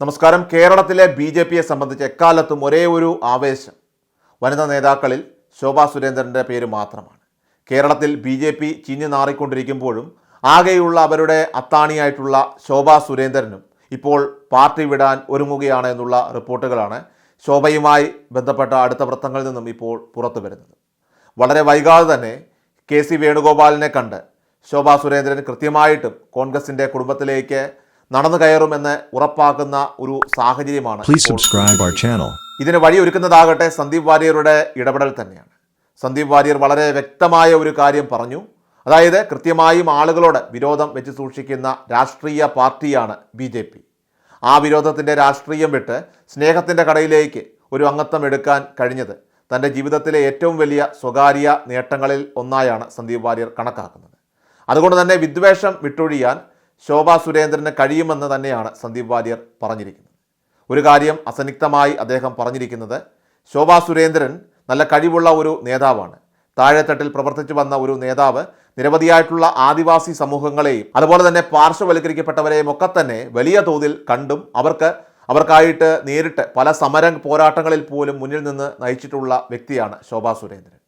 നമസ്കാരം. കേരളത്തിലെ B J പിയെ സംബന്ധിച്ച് എക്കാലത്തും ഒരേ ഒരു ആവേശം വനിതാ നേതാക്കളിൽ ശോഭാ സുരേന്ദ്രന്റെ പേര് മാത്രമാണ്. കേരളത്തിൽ ബി ജെ പി ചിഞ്ഞു നാറിക്കൊണ്ടിരിക്കുമ്പോഴും ആകെയുള്ള അവരുടെ അത്താണിയായിട്ടുള്ള ശോഭാ സുരേന്ദ്രനും ഇപ്പോൾ പാർട്ടി വിടാൻ ഒരുങ്ങുകയാണ് എന്നുള്ള റിപ്പോർട്ടുകളാണ് ശോഭയുമായി ബന്ധപ്പെട്ട അടുത്ത വൃത്തങ്ങളിൽ നിന്നും ഇപ്പോൾ പുറത്തു വരുന്നത്. വളരെ വൈകാതെ തന്നെ കെ സി വേണുഗോപാലിനെ കണ്ട് ശോഭാ സുരേന്ദ്രൻ കൃത്യമായിട്ടും കോൺഗ്രസിന്റെ കുടുംബത്തിലേക്ക് നടന്നു കയറുമെന്ന് ഉറപ്പാക്കുന്ന ഒരു സാഹചര്യമാണ് ഇതിന് വഴിയൊരുക്കുന്നതാകട്ടെ സന്ദീപ് വാര്യരുടെ ഇടപെടൽ തന്നെയാണ്. സന്ദീപ് വാര്യർ വളരെ വ്യക്തമായ ഒരു കാര്യം പറഞ്ഞു. അതായത് കൃത്യമായും ആളുകളോട് വിരോധം വെച്ച് സൂക്ഷിക്കുന്ന രാഷ്ട്രീയ പാർട്ടിയാണ് ബി ജെ പി. ആ വിരോധത്തിന്റെ രാഷ്ട്രീയം വിട്ട് സ്നേഹത്തിന്റെ കടയിലേക്ക് ഒരു അംഗത്വം എടുക്കാൻ കഴിഞ്ഞത് തന്റെ ജീവിതത്തിലെ ഏറ്റവും വലിയ സ്വകാര്യ നേട്ടങ്ങളിൽ ഒന്നായാണ് സന്ദീപ് വാര്യർ കണക്കാക്കുന്നത്. അതുകൊണ്ട് തന്നെ വിദ്വേഷം വിട്ടൊഴിയാൻ ശോഭാ സുരേന്ദ്രന് കഴിയുമെന്ന് തന്നെയാണ് സന്ദീപ് വാര്യർ പറഞ്ഞിരിക്കുന്നത്. ഒരു കാര്യം അസന്നിഗ്ധമായി അദ്ദേഹം പറഞ്ഞിരിക്കുന്നത് ശോഭാ സുരേന്ദ്രൻ നല്ല കഴിവുള്ള ഒരു നേതാവാണ്. താഴെത്തട്ടിൽ പ്രവർത്തിച്ചു വന്ന ഒരു നേതാവ് നിരവധിയായിട്ടുള്ള ആദിവാസി സമൂഹങ്ങളെയും അതുപോലെ തന്നെ പാർശ്വവൽക്കരിക്കപ്പെട്ടവരെയും ഒക്കെ തന്നെ വലിയ തോതിൽ കണ്ടും അവർക്ക് അവർക്കായിട്ട് നേരിട്ട് പല സമര പോരാട്ടങ്ങളിൽ പോലും മുന്നിൽ നിന്ന് നയിച്ചിട്ടുള്ള വ്യക്തിയാണ് ശോഭാ സുരേന്ദ്രൻ.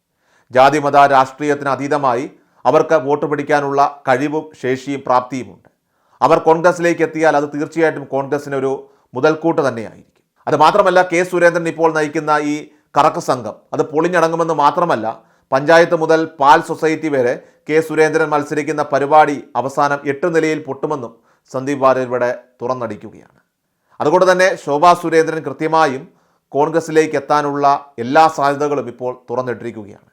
ജാതിമത രാഷ്ട്രീയത്തിന് അതീതമായി അവർക്ക് വോട്ട് പിടിക്കാനുള്ള കഴിവും ശേഷിയും പ്രാപ്തിയുമുണ്ട്. അവർ കോൺഗ്രസിലേക്ക് എത്തിയാൽ അത് തീർച്ചയായിട്ടും കോൺഗ്രസിനൊരു മുതൽക്കൂട്ട് തന്നെയായിരിക്കും. അത് മാത്രമല്ല കെ സുരേന്ദ്രൻ ഇപ്പോൾ നയിക്കുന്ന ഈ കറക്ക് സംഘം അത് പൊളിഞ്ഞടങ്ങുമെന്ന് മാത്രമല്ല പഞ്ചായത്ത് മുതൽ പാൽ സൊസൈറ്റി വരെ കെ സുരേന്ദ്രൻ മത്സരിക്കുന്ന പരിപാടി അവസാനം എട്ട് നിലയിൽ പൊട്ടുമെന്നും സന്ദീപ് വാര്യർ ഇവിടെ തുറന്നടിക്കുകയാണ്. അതുകൊണ്ട് തന്നെ ശോഭാ സുരേന്ദ്രൻ കൃത്യമായും കോൺഗ്രസിലേക്ക് എത്താനുള്ള എല്ലാ സാധ്യതകളും ഇപ്പോൾ തുറന്നിട്ടിരിക്കുകയാണ്.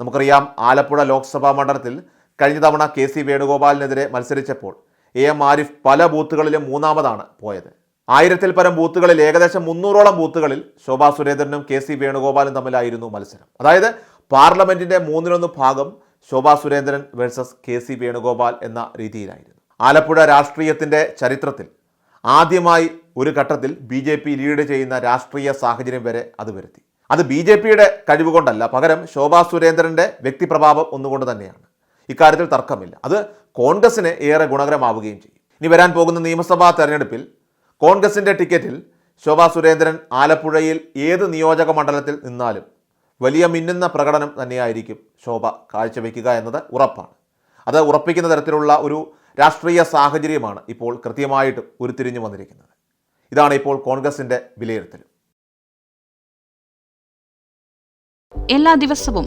നമുക്കറിയാം ആലപ്പുഴ ലോക്സഭാ മണ്ഡലത്തിൽ കഴിഞ്ഞ തവണ കെ സി വേണുഗോപാലിനെതിരെ മത്സരിച്ചപ്പോൾ എ എം ആരിഫ് പല ബൂത്തുകളിലും മൂന്നാമതാണ് പോയത്. ആയിരത്തിൽ പരം ബൂത്തുകളിൽ ഏകദേശം മുന്നൂറോളം ബൂത്തുകളിൽ ശോഭാ സുരേന്ദ്രനും കെ സി വേണുഗോപാലും തമ്മിലായിരുന്നു മത്സരം. അതായത് പാർലമെന്റിന്റെ മൂന്നിലൊന്ന് ഭാഗം Shobha Surendran versus K C Venugopal എന്ന രീതിയിലായിരുന്നു. ആലപ്പുഴ രാഷ്ട്രീയത്തിന്റെ ചരിത്രത്തിൽ ആദ്യമായി ഒരു ഘട്ടത്തിൽ ബി ജെ പി ലീഡ് ചെയ്യുന്ന രാഷ്ട്രീയ സാഹചര്യം വരെ അത് വരുത്തി. അത് ബി ജെ പിയുടെ കഴിവ് കൊണ്ടല്ല പകരം ശോഭാ സുരേന്ദ്രന്റെ വ്യക്തിപ്രഭാവം ഒന്നുകൊണ്ട് തന്നെയാണ്. ഇക്കാര്യത്തിൽ തർക്കമില്ല. അത് കോൺഗ്രസിന് ഏറെ ഗുണകരമാവുകയും ചെയ്യും. ഇനി വരാൻ പോകുന്ന നിയമസഭാ തെരഞ്ഞെടുപ്പിൽ കോൺഗ്രസിന്റെ ടിക്കറ്റിൽ ശോഭാ സുരേന്ദ്രൻ ആലപ്പുഴയിൽ ഏത് നിയോജക മണ്ഡലത്തിൽ നിന്നാലും വലിയ മിന്നുന്ന പ്രകടനം തന്നെയായിരിക്കും ശോഭ കാഴ്ചവെക്കുക എന്നത് ഉറപ്പാണ്. അത് ഉറപ്പിക്കുന്ന തരത്തിലുള്ള ഒരു രാഷ്ട്രീയ സാഹചര്യമാണ് ഇപ്പോൾ കൃത്യമായിട്ടും ഉരുത്തിരിഞ്ഞു വന്നിരിക്കുന്നത്. ഇതാണ് ഇപ്പോൾ കോൺഗ്രസിന്റെ വിലയിരുത്തൽ. എല്ലാ ദിവസവും